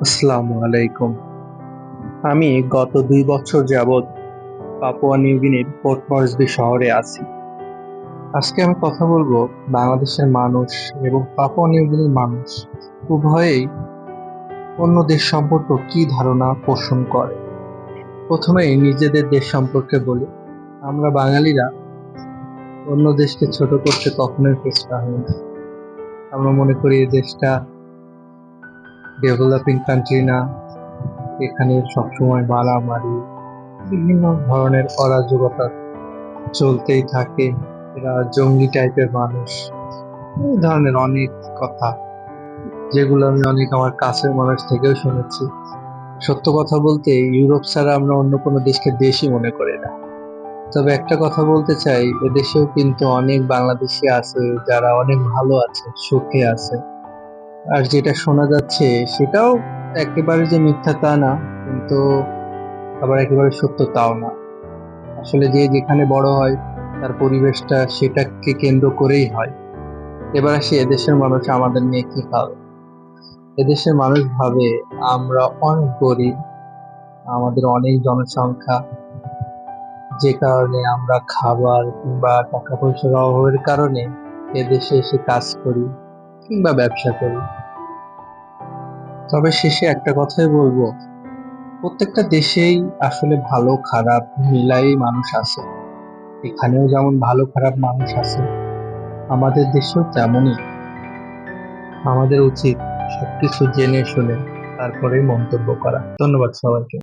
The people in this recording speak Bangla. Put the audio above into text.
আসসালামু আলাইকুম। আমি গত দুই বছর যাবৎ পাপুয়া নিউগিনির পোর্ট মরিসবি শহরে আছি। আজকে আমি কথা বলব বাংলাদেশের মানুষ এবং পাপুয়া নিউগিনির মানুষ। উভয়েই অন্য দেশ সম্পর্কে কি ধারণা পোষণ করে? প্রথমেই নিজেদের দেশ সম্পর্কে বলি। আমরা বাঙালিরা অন্য দেশকে ছোট করতে কখনোই চেষ্টা হই না আমরা মনে করি এই দেশটা ডেভেলপিং কান্ট্রি না, এখানে সবসময় মারামারি, বিভিন্ন ধরনের অরাজকতা চলতেই থাকে। এরা জঙ্গলি টাইপের মানুষ। এই ধরনের অনেক কথা, যেগুলো আমি অনেক আমার কাছের মানুষ থেকেও শুনেছি। সত্য কথা বলতে, ইউরোপ ছাড়া আমরা অন্য কোনো দেশকে দেশই মনে করি না। তবে একটা কথা বলতে চাই, এদেশেও কিন্তু অনেক বাংলাদেশি আছে যারা অনেক ভালো আছে, সুখে আছে। আর যেটা শোনা যাচ্ছে সেটাও একেবারে যে মিথ্যা তা না, কিন্তু আবার একেবারে সত্য তাও না। আসলে যে যেখানে বড় হয়, তার পরিবেশটা সেটাকে কেন্দ্র করেই হয়। এবার আসি এদেশের মানুষ আমাদের নিয়ে কি ভাবে? এদেশের মানুষ ভাবে আমরা অনেক গরিব, আমাদের অনেক জনসংখ্যা, যে কারণে আমরা খাবার কিংবা টাকা পয়সার অভাবের কারণে এদেশে এসে কাজ করি। কিংবা ব্যবসা করি। তবে শেষে একটা কথাই বলব, প্রত্যেকটা দেশেই আসলে ভালো, খারাপ মিলাই মানুষ আছে। এখানেও যেমন ভালো, খারাপ মানুষ আছে, আমাদের দেশেও তেমনই। আমাদের উচিত সবকিছু জেনে শুনে তারপরে মন্তব্য করা। ধন্যবাদ সবাইকে।